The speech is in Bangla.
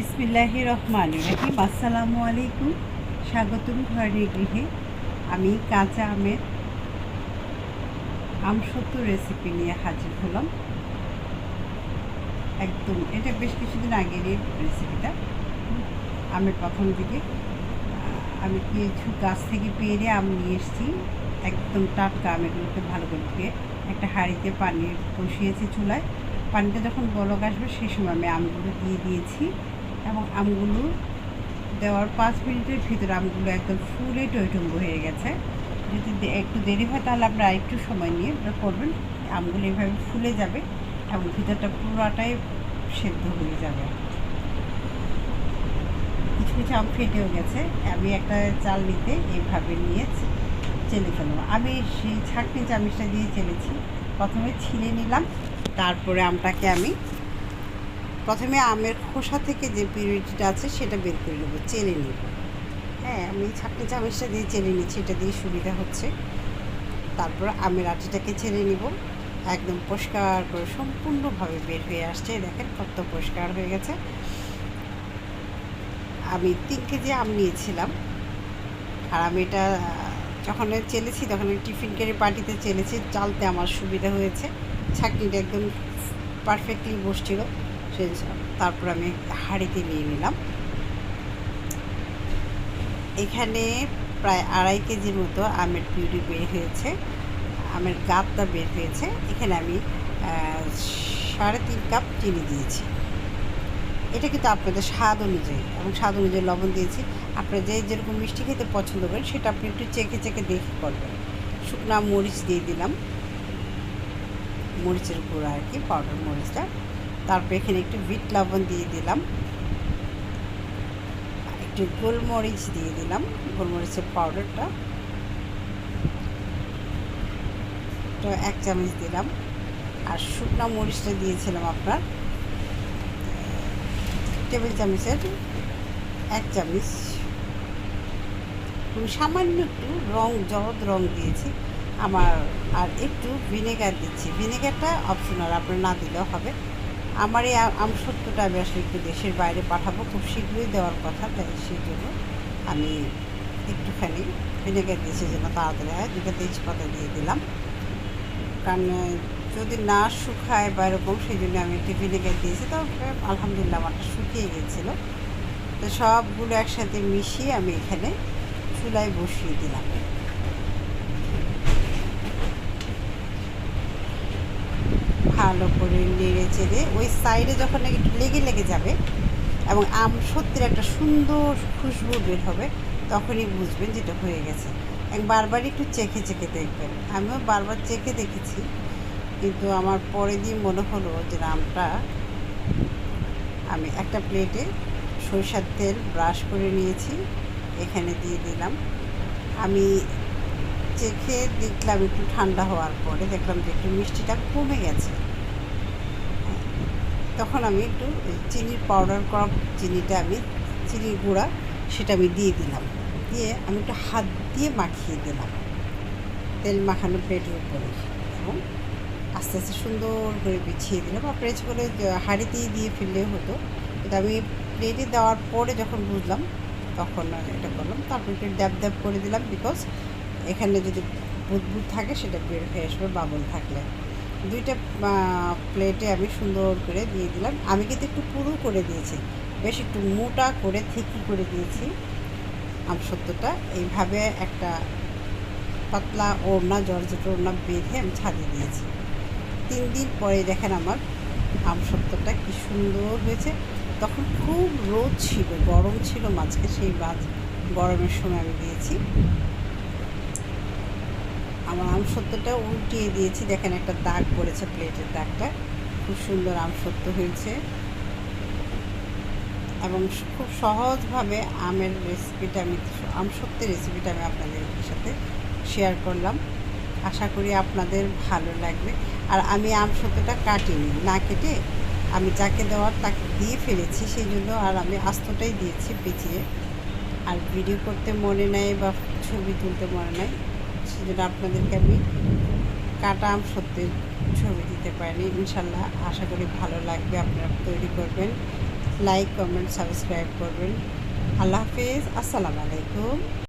বিসমিল্লাহ রহমান রহিম। আসসালামু আলাইকুম। স্বাগতম ঘরের গৃহে। আমি কাঁচা আমের আমসত্ব রেসিপি নিয়ে হাজির হলাম। একদম, এটা বেশ কিছুদিন আগের রেসিপিটা আমের প্রথম দিকে। আমি কিছু গাছ থেকে পেরে আম নিয়ে এসেছি। একদম টাটকা আমেরগুলোকে ভালো করে ধুয়ে একটা হাঁড়িতে পানি বসিয়েছি চুলায়। পানিটা যখন বলক আসবে সেই সময় আমি আমগুলো দিয়ে দিয়েছি। এবং আমগুলো দেওয়ার পাঁচ মিনিটের ভিতরে আমগুলো একদম ফুলে টইটুম্ব হয়ে গেছে। যদি একটু দেরি হয় তাহলে আপনারা একটু সময় নিয়ে আপনারা করবেন। আমগুলো এভাবে ফুলে যাবে এবং ভিতরটা পুরোটাই সেদ্ধ হয়ে যাবে। কিছু কিছু আম ফেটেও গেছে। আমি একটা চাল নিতে এইভাবে নিয়ে চেলে ফেলব। আমি সেই ছাঁকনি চামিচটা দিয়ে চেলেছি। প্রথমে ছিলে নিলাম, তারপরে আমটাকে আমি প্রথমে আমের খোসা থেকে যে পিউরিটিটা আছে সেটা বের করে নেব, চেনে নেব। হ্যাঁ আমি ছাঁকনি চামিচটা দিয়ে চেনে নিচ্ছি, এটা দিয়ে সুবিধা হচ্ছে। তারপর আমের আটিটাকে ছেড়ে নিব। একদম পরিষ্কার করে সম্পূর্ণভাবে বের হয়ে আসছে, দেখেন কত পরিষ্কার হয়ে গেছে। আমি তিন কেজি আম নিয়েছিলাম। আর আমি এটা, যখন চেলেছি তখন টিফিন কেড়ে পার্টিতে চেলেছি চালতে আমার সুবিধা হয়েছে। ছাঁকনিটা একদম পারফেক্টলি বসছিল। সে তারপর আমি হাঁড়িতে নিয়ে নিলাম। এখানে প্রায় আড়াই কেজির মতো আমের পিউরি বের হয়েছে, আমের গাতটা বের হয়েছে। এখানে আমি সাড়ে তিন কাপ চিনি দিয়েছি। এটা কিন্তু আপনাদের স্বাদ অনুযায়ী এবং স্বাদ অনুযায়ী লবণ দিয়েছি। আপনারা যে যেরকম মিষ্টি খেতে পছন্দ করেন, সেটা আপনি একটু চেখে চেখে দেখে করবেন। শুকনা মরিচ দিয়ে দিলাম। মরিচের গুঁড়া আর কি পাউডার মরিচটা। তারপর এখানে একটু বিট লবণ দিয়ে দিলাম। একটু গোলমরিচ দিয়ে দিলাম, গোলমরিচের পাউডারটা তো এক চামচ দিলাম। আর শুকনো মরিচটা দিয়েছিলাম আপনার। টেবিল চামচের এক চামচ। সামান্য একটু রং, জলদ রং দিয়েছি। আমার আর একটু ভিনেগার দিচ্ছি। ভিনেগারটা অপশনাল আপনার না দিলেও হবে। আমার এই আম- আমসত্ত্বটা আমি আসলে একটু দেশের বাইরে পাঠাবো, খুব শীঘ্রই দেওয়ার কথা, তাই সেই জন্য আমি একটুখানি ভিনেগার দিয়েছি যেন তাড়াতাড়ি হয়। দুটো তেজপাতা দিয়ে দিলাম। কারণ যদি না শুকায় বা এরকম, সেই জন্য আমি একটু ভিনেগার দিয়েছি। তো আলহামদুলিল্লাহ আমারটা শুকিয়ে গেছিল। তো সবগুলো একসাথে মিশিয়ে আমি এখানে চুলায় বসিয়ে দিলাম। ভালো করে নেড়ে চেড়ে ওই সাইডে যখন একটু লেগে লেগে যাবে এবং আম সত্যির একটা সুন্দর খুশবু বের হবে, তখনই বুঝবেন যেটা হয়ে গেছে। বারবার একটু চেখে চেখে দেখবেন। আমিও বারবার চেখে দেখেছি, কিন্তু আমার পরে দিয়ে মনে হলো যে আমটা আমি একটা প্লেটে সরিষার তেল ব্রাশ করে নিয়েছি, এখানে দিয়ে দিলাম। আমি চেখে দেখলাম একটু ঠান্ডা হওয়ার পরে, দেখলাম যে একটু মিষ্টিটা কমে গেছে। তখন আমি একটু চিনির পাউডার করা চিনিটা আমি, চিনির গুঁড়া সেটা আমি দিয়ে দিলাম। দিয়ে আমি একটু হাত দিয়ে মাখিয়ে দিলাম। তেল মাখানো প্লেটের উপরে। এবং আস্তে আস্তে সুন্দর করে বিছিয়ে দিলাম। আপনার ইচ্ছে করে হাঁড়িতেই দিয়ে ফেললে হতো। কিন্তু আমি প্লেটে দেওয়ার পরে যখন বুঝলাম, তখন এটা করলাম। তারপর একটু ড্যাব ড্যাব করে দিলাম বিকজ এখানে যদি বুদবুদ থাকে, সেটা বের হয়ে আসবে, বাবল থাকলে। দুইটা প্লেটে আমি সুন্দর করে দিয়ে দিলাম। আমি কিন্তু একটু পুরু করে দিয়েছি। বেশ একটু মোটা করে থেকি করে দিয়েছি আমসত্ত্বটা এইভাবে একটা পাতলা ওড়না, জর্জেট ওড়না বেঁধে আমি ছাড়িয়ে দিয়েছি। তিন দিন পরে দেখেন আমার আমসত্ত্বটা কি সুন্দর হয়েছে। তখন খুব রোদ ছিল, গরম ছিল মাঝকে সেই মাছ গরমের সময় আমি দিয়েছি। আমার আমসত্ত্বটা উল্টিয়ে দিয়েছি। দেখেন একটা দাগ পড়েছে প্লেটের দাগটা। খুব সুন্দর আমসত্ত্ব হয়েছে। এবং খুব সহজভাবে আমের রেসিপিটা আমি, আমসত্ত্বের রেসিপিটা আমি আপনাদের সাথে শেয়ার করলাম। আশা করি আপনাদের ভালো লাগবে। আর আমি আমসত্ত্বটা কাটিনি, না কেটে আমি যাকে দেওয়ার তাকে দিয়ে ফেলেছি, সেই জন্য আর আমি আস্তটাই দিয়েছি পেঁচিয়ে। আর ভিডিও করতে মনে নেয় বা ছবি তুলতে মনে নেয় জন্য আপনাদেরকে আমি কাটা আম সত্যের ছবি দিতে পারিনি। ইনশাল্লাহ আশা করি ভালো লাগবে, আপনারা তৈরি করবেন। লাইক কমেন্ট সাবস্ক্রাইব করবেন। আল্লাহ হাফিজ, আসসালামু আলাইকুম।